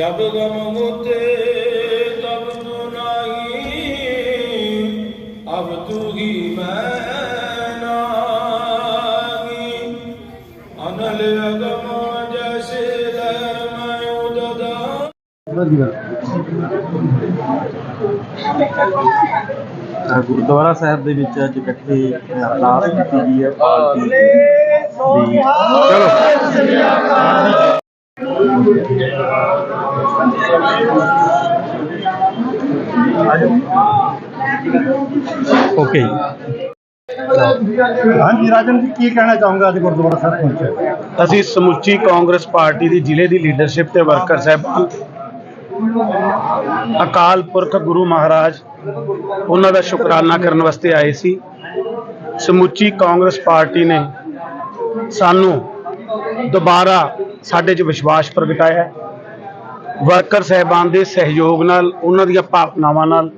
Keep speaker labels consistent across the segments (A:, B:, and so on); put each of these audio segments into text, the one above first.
A: ਜਬ ਗਮ ਹੋਤੇ ਤਬ ਤੂ
B: ਨਾਹੀ ਅਬ ਤੂ ਹੀ ਮੈਂ ਨਾਹੀ। ਅਨਲ ਅਗਮ ਜੈਸੇ ਲੈ ਮੈਂ
C: ਉਦਦਾ। ਗੁਰਦੁਆਰਾ ਸਾਹਿਬ ਦੇ ਵਿੱਚ ਅੱਜ ਇਕੱਠੇ ਅਰਦਾਸ ਕੀਤੀ ਗਈ ਹੈ ਪਾਲਕੀ ਦੀ। ਚਲੋ। ਓਕੇ
D: ਹਾਂਜੀ ਰਾਜਨ ਜੀ ਕੀ ਕਹਿਣਾ ਚਾਹੂੰਗਾ ਅੱਜ ਗੁਰਦੁਆਰਾ ਸਾਹਿਬ ਪਹੁੰਚੇ
C: ਅਸੀਂ ਸਮੁੱਚੀ ਕਾਂਗਰਸ ਪਾਰਟੀ ਦੀ ਜ਼ਿਲ੍ਹੇ ਦੀ ਲੀਡਰਸ਼ਿਪ ਤੇ ਵਰਕਰ ਸਾਹਿਬਾਨ ਅਕਾਲ ਪੁਰਖ ਗੁਰੂ ਮਹਾਰਾਜ ਉਹਨਾਂ ਦਾ ਸ਼ੁਕਰਾਨਾ ਕਰਨ ਵਾਸਤੇ ਆਏ ਸੀ। ਸਮੁੱਚੀ ਕਾਂਗਰਸ ਪਾਰਟੀ ਨੇ ਸਾਨੂੰ ਦੁਬਾਰਾ ਸਾਡੇ 'ਚ ਵਿਸ਼ਵਾਸ ਪ੍ਰਗਟਾਇਆ। ਵਰਕਰ ਸਹਿਬਾਨ ਦੇ ਸਹਿਯੋਗ ਨਾਲ, ਉਹਨਾਂ ਦੀਆਂ ਭਾਵਨਾਵਾਂ ਨਾਲ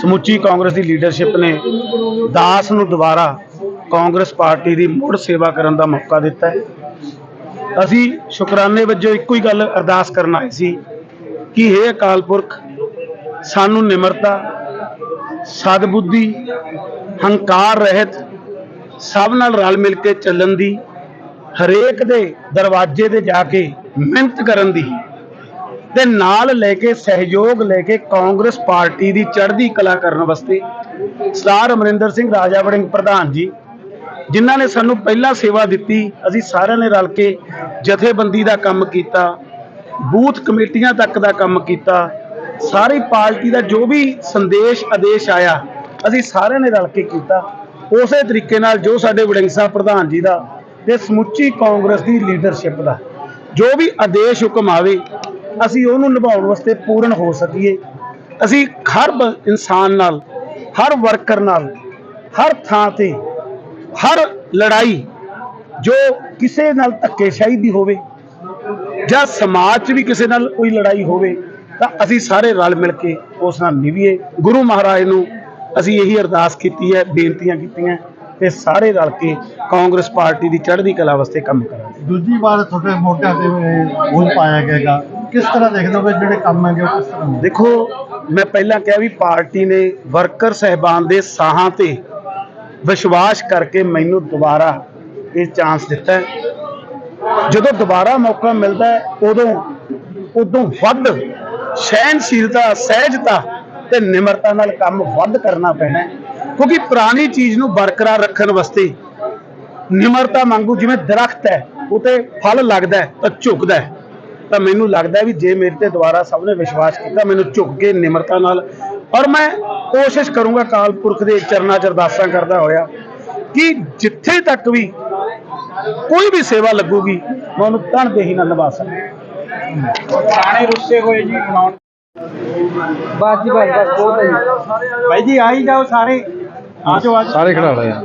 C: ਸਮੁੱਚੀ ਕਾਂਗਰਸ ਦੀ ਲੀਡਰਸ਼ਿਪ ਨੇ ਦਾਸ ਨੂੰ ਦੁਬਾਰਾ ਕਾਂਗਰਸ ਪਾਰਟੀ ਦੀ ਮੁੜ ਸੇਵਾ ਕਰਨ ਦਾ ਮੌਕਾ ਦਿੱਤਾ ਅਸੀਂ ਸ਼ੁਕਰਾਨੇ ਵਜੋਂ ਇੱਕੋ ਹੀ ਗੱਲ ਅਰਦਾਸ ਕਰਨ ਆਏ ਸੀ ਕਿ ਇਹ ਅਕਾਲ ਪੁਰਖ, ਸਾਨੂੰ ਨਿਮਰਤਾ, ਸਦਬੁੱਧੀ, ਹੰਕਾਰ ਰਹਿਤ, ਸਭ ਨਾਲ ਰਲ ਮਿਲ ਕੇ ਚੱਲਣ ਦੀ, ਹਰੇਕ ਦੇ ਦਰਵਾਜ਼ੇ ਤੇ ਜਾ ਕੇ ਮਿਹਨਤ ਕਰਨ ਦੀ ਤੇ ਨਾਲ ਲੈ ਕੇ ਸਹਿਯੋਗ ਲੈ ਕੇ ਕਾਂਗਰਸ ਪਾਰਟੀ ਦੀ ਚੜ੍ਹਦੀ ਕਲਾ ਕਰਨ ਵਾਸਤੇ ਸਰਦਾਰ ਅਮਰਿੰਦਰ ਸਿੰਘ ਰਾਜਾ ਵੜਿੰਗ ਪ੍ਰਧਾਨ ਜੀ, ਜਿਨ੍ਹਾਂ ਨੇ ਸਾਨੂੰ ਪਹਿਲਾਂ ਸੇਵਾ ਦਿੱਤੀ, ਅਸੀਂ ਸਾਰਿਆਂ ਨੇ ਰਲ ਕੇ ਜਥੇਬੰਦੀ ਦਾ ਕੰਮ ਕੀਤਾ, ਬੂਥ ਕਮੇਟੀਆਂ ਤੱਕ ਦਾ ਕੰਮ ਕੀਤਾ, ਸਾਰੀ ਪਾਰਟੀ ਦਾ ਜੋ ਵੀ ਸੰਦੇਸ਼ ਆਦੇਸ਼ ਆਇਆ, ਅਸੀਂ ਸਾਰਿਆਂ ਨੇ ਰਲ ਕੇ ਕੀਤਾ। ਉਸੇ ਤਰੀਕੇ ਨਾਲ ਜੋ ਸਾਡੇ ਵੜਿੰਗ ਸਾਹਿਬ ਪ੍ਰਧਾਨ ਜੀ ਦਾ ਤੇ ਸਮੁੱਚੀ ਕਾਂਗਰਸ ਦੀ ਲੀਡਰਸ਼ਿਪ ਦਾ, ਜੋ ਵੀ ਆਦੇਸ਼ ਹੁਕਮ ਆਵੇ ਅਸੀਂ ਉਹਨੂੰ ਨਿਭਾਉਣ ਵਾਸਤੇ ਪੂਰਨ ਹੋ ਸਕੀਏ। ਅਸੀਂ ਹਰ ਇਨਸਾਨ ਨਾਲ, ਹਰ ਵਰਕਰ ਨਾਲ, ਹਰ ਥਾਂ ਤੇ, ਹਰ ਲੜਾਈ, ਜੋ ਕਿਸੇ ਨਾਲ ਧੱਕੇਸ਼ਾਹੀ ਦੀ ਹੋਵੇ ਜਾਂ ਸਮਾਜ 'ਚ ਵੀ ਕਿਸੇ ਨਾਲ ਕੋਈ ਲੜਾਈ ਹੋਵੇ, ਤਾਂ ਅਸੀਂ ਸਾਰੇ ਰਲ ਮਿਲ ਕੇ ਉਸ ਨਾਲ ਨਿਭੀਏ। ਗੁਰੂ ਮਹਾਰਾਜ ਨੂੰ ਅਸੀਂ ਇਹੀ ਅਰਦਾਸ ਕੀਤੀ ਹੈ, ਬੇਨਤੀਆਂ ਕੀਤੀਆਂ ਤੇ ਸਾਰੇ ਰਲ ਕੇ ਕਾਂਗਰਸ ਪਾਰਟੀ ਦੀ ਚੜ੍ਹਦੀ ਕਲਾ ਵਾਸਤੇ ਕੰਮ ਕਰਾਂਗੇ।
D: ਦੂਜੀ ਵਾਰ ਤੁਹਾਡੇ ਮੋਢਿਆਂ ਤੇ ਬੋਝ ਪਾਇਆ ਗਿਆਗਾ। ਕਿਸ ਤਰ੍ਹਾਂ ਦੇਖਦੇ ਹੋ ਕਿ ਜਿਹੜੇ ਕੰਮ ਹੈਗੇ ਉਹ ਕਿਸ ਤਰ੍ਹਾਂ ਹੋਣਗੇ?
C: ਦੇਖੋ, ਮੈਂ ਪਹਿਲਾਂ ਕਿਹਾ ਵੀ ਪਾਰਟੀ ਨੇ ਵਰਕਰ ਸਹਿਬਾਨ ਦੇ ਸਾਹਾਂ ਤੇ ਵਿਸ਼ਵਾਸ ਕਰਕੇ ਮੈਨੂੰ ਦੁਬਾਰਾ ਇਹ ਚਾਂਸ ਦਿੱਤਾ ਜਦੋਂ ਦੁਬਾਰਾ ਮੌਕਾ ਮਿਲਦਾ ਉਦੋਂ ਉਦੋਂ ਵੱਧ ਸਹਿਨਸ਼ੀਲਤਾ ਸਹਿਜਤਾ ਤੇ ਨਿਮਰਤਾ ਨਾਲ ਕੰਮ ਵੱਧ ਕਰਨਾ ਪੈਣਾ ਕਿਉਂਕਿ ਪੁਰਾਣੀ ਚੀਜ਼ ਨੂੰ ਬਰਕਰਾਰ ਰੱਖਣ ਵਾਸਤੇ ਨਿਮਰਤਾ ਮੰਗੂ ਜਿਵੇਂ ਦਰਖਤ ਹੈ ਉਤੇ ਫਲ ਲੱਗਦਾ ਤਾਂ ਝੁਕਦਾ ਹੈ। ਤਾਂ ਮੈਨੂੰ ਲੱਗਦਾ ਵੀ ਜੇ ਮੇਰੇ ਤੇ ਦੁਬਾਰਾ ਸਭ ਨੇ ਵਿਸ਼ਵਾਸ ਕੀਤਾ ਮੈਨੂੰ ਝੁਕ ਕੇ ਨਿਮਰਤਾ ਨਾਲ। ਔਰ ਮੈਂ ਕੋਸ਼ਿਸ਼ ਕਰੂੰਗਾ ਕਾਲ ਪੁਰਖ ਦੇ ਚਰਨਾਂ ਚ ਅਰਦਾਸਾਂ ਕਰਦਾ ਹੋਇਆ ਕਿ ਜਿੱਥੇ ਤੱਕ ਵੀ ਕੋਈ ਵੀ ਸੇਵਾ ਲੱਗੂਗੀ ਮੈਂ ਉਹਨੂੰ ਤਣ ਦੇਹੀ ਨਾਲ ਨਿਭਾ ਸਕਾਂ।
B: ਪੁਰਾਣੇ ਰੁੱਸੇ ਹੋਏ ਜੀ
E: ਬਸ ਜੀ ਬਸ ਬਸ ਬਹੁਤ ਹੈ ਜੀ।
B: ਭਾਈ ਜੀ ਆਈ ਜਾਓ ਸਾਰੇ। ਆਜੋ ਆਜੋ
C: ਸਾਰੇ ਖੜਾ ਰਹੇ ਆ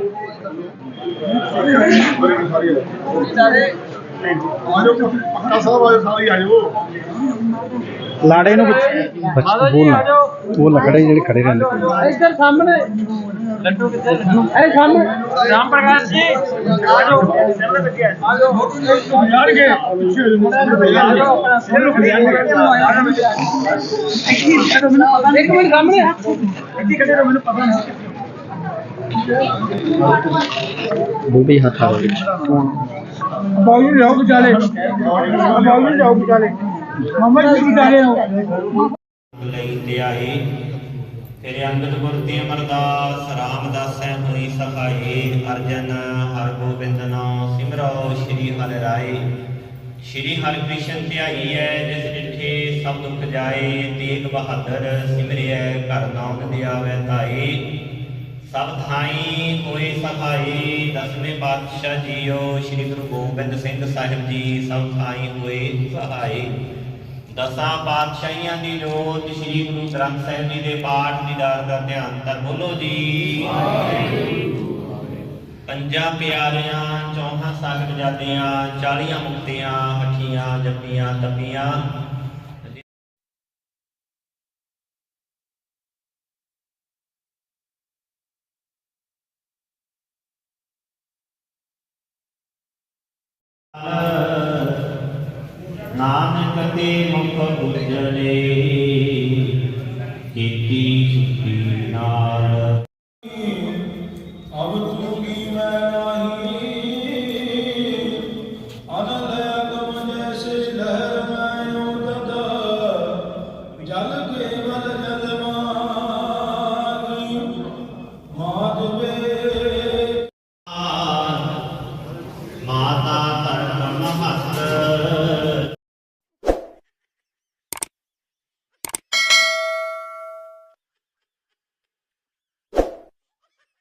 D: ਲਾੜੇ ਨੂੰ ਬੋਲਣਾ ਉਹ ਲਕੜੇ ਜਿਹੜੇ ਖੜੇ ਰਹਿੰਦੇ।
E: ਇੱਧਰ ਸਾਹਮਣੇ। ਲੱਡੂ ਕਿੱਥੇ ਅਰੇ ਸਾਹਮਣੇ। ਰਾਮ ਪ੍ਰਕਾਸ਼ ਜੀ ਆਜੋ ਆਜੋ
B: ਜਾਣਗੇ।
E: ਇੱਕ ਮਿੰਟ ਸਾਹਮਣੇ।
C: ਬੂਬੀ ਹੱਥਾਂ ਵਿੱਚ।
B: ਬਾਉਲੀ ਜਾਓ ਵਿਚਾਲੇ। ਬਾਉਲੀ ਜਾਓ ਵਿਚਾਲੇ। ਮੰਮਾ ਜੀ ਵਿਚਾਲੇ ਹੋ
A: ਲਈ ਧਿਆਈ ਤੇਰੇ ਅੰਗਦ ਗੁਰ ਤੇ ਅਮਰਦਾਸ ਰਾਮਦਾਸੈ ਹੋਈ ਸਹਾਈ ਅਰਜਨ ਹਰ ਗੋਬਿੰਦ ਨਾਮ ਸਿਮਰੋ, ਸ਼੍ਰੀ ਹਰਿ ਰਾਏ। ਸ਼੍ਰੀ ਹਰਿ ਧਿਆਈ ਹੈ ਜਿਸ ਡਿਠੇ ਸਭ ਦੁਖ ਜਾਏ, ਤੇਗ ਬਹਾਦਰ ਸਿਮਰਿਐ, ਘਰ ਨਾਮ ਦਿਆਵੈ ਧਾਈ ਸਭ ਥਾਈ ਹੋਏ ਸਹਾਈ, ਦਸਵੇਂ ਪਾਤਸ਼ਾਹ ਜੀਓ, ਸ੍ਰੀ ਗੁਰੂ ਗੋਬਿੰਦ ਸਿੰਘ ਸਾਹਿਬ ਜੀ, ਸਭ ਥਾਈ ਹੋਏ ਸਹਾਈ। ਦਸਾਂ ਪਾਤਸ਼ਾਹੀਆਂ ਦੀ ਜੋਤ, ਸ੍ਰੀ ਗੁਰੂ ਗ੍ਰੰਥ ਸਾਹਿਬ ਜੀ ਦੇ ਪਾਠ ਦੀਦਾਰ ਦਾ ਧਿਆਨ ਤਾਂ ਬੋਲੋ ਜੀ। ਪੰਜਾਂ ਪਿਆਰਿਆਂ, ਚੌਹਾਂ ਸਾਹਿਬਜ਼ਾਦਿਆਂ ਚਾਲੀਆਂ ਮੁਕਤੀਆਂ ਹੱਠੀਆਂ ਜੱਪੀਆਂ, ਤਪੀਆਂ ਨਾਨਕ ਤੇ ਮੁਖ ਉਜਲੇ ਕੀਤੀ ਸੁਖੀ ਨਾਲ।
B: ਅਬ ਤੂੰ ਕੀ ਮੈਂ ਨਹੀਂ ਅਨੰਦ ਅਗਮ ਜੈਸੇ ਲਹਿਰ ਮੈਂ ਉਦਤ ਜਲ ਕੇਵਲ ਜਲ ਮਾਹੀ ਮਾਧਵੇ।
A: ਮਾਤਾ まあ、あ。